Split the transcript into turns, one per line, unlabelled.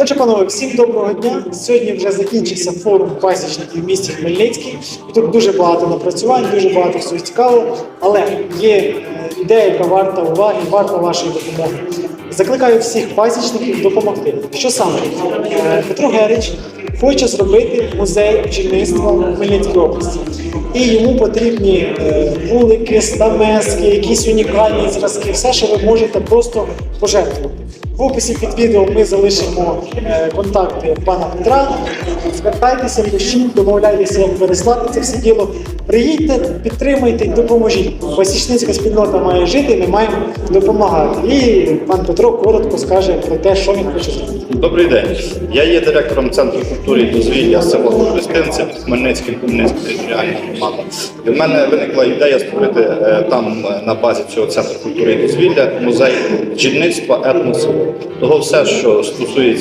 Отже, панове, всім доброго дня. Сьогодні вже закінчився форум пасічників в місті Хмельницький. Тут дуже багато напрацювань, дуже багато всього цікавого, але є е, ідея, яка варта уваги, варта вашої допомоги. Закликаю всіх пасічників допомогти. Що саме? Е, Петро Герич хоче зробити музей бджільництва в Хмельницькій області. І йому потрібні е, вулики, стамески, якісь унікальні зразки, все, що ви можете просто пожертвувати. В описі під відео ми залишимо е, контакти пана Петра. Звертайтеся, пишіть, домовляйтеся, як переслати це все діло. Приїдьте, підтримайте, допоможіть. Пасічницька спільнота має жити, ми маємо допомагати. І пан Петро коротко скаже про те, що він хоче зробити.
Добрий день. Я є директором Центру культури і дозвілля села Христинці під Хмельницьким Хмельницька територіальна громада. І в мене виникла ідея створити е, там е, на базі цього центру культури і дозвілля музей бджільництва етносу. Того все, що стосується